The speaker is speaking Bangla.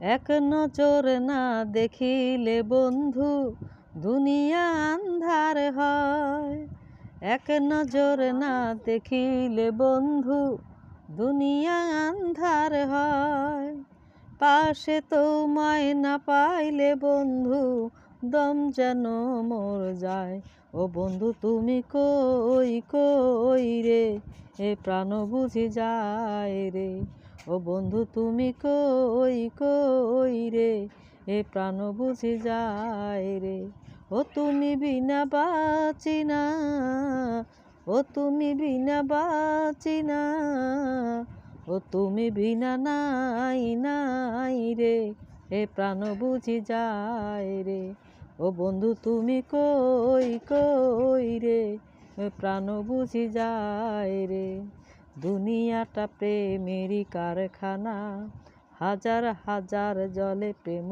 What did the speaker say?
এক নজর না দেখিলে বন্ধু, দুনিয়া আন্ধার হয়। এক নজর না দেখিলে বন্ধু, দুনিয়া আন্ধার হয়। পাশে তোমায় না পাইলে বন্ধু, দম যেন মোর যায়। ও বন্ধু, তুমি কই কই রে? এ প্রাণ বুঝি যায় রে। ও বন্ধু, তুমি কই কই রে? এ প্রাণ বুঝি যায় রে। ও তুমি বিনা বাঁচি না। ও তুমি বিনা বাঁচি না। ও তুমি বিনা নাই নাই রে। এ প্রাণ বুঝি যায় রে। ও বন্ধু, তুমি কই কই রে? প্রাণ বুঝি যায় রে। দুনিয়াটা প্রেমেরই কারখানা। হাজার হাজার জলে প্রেম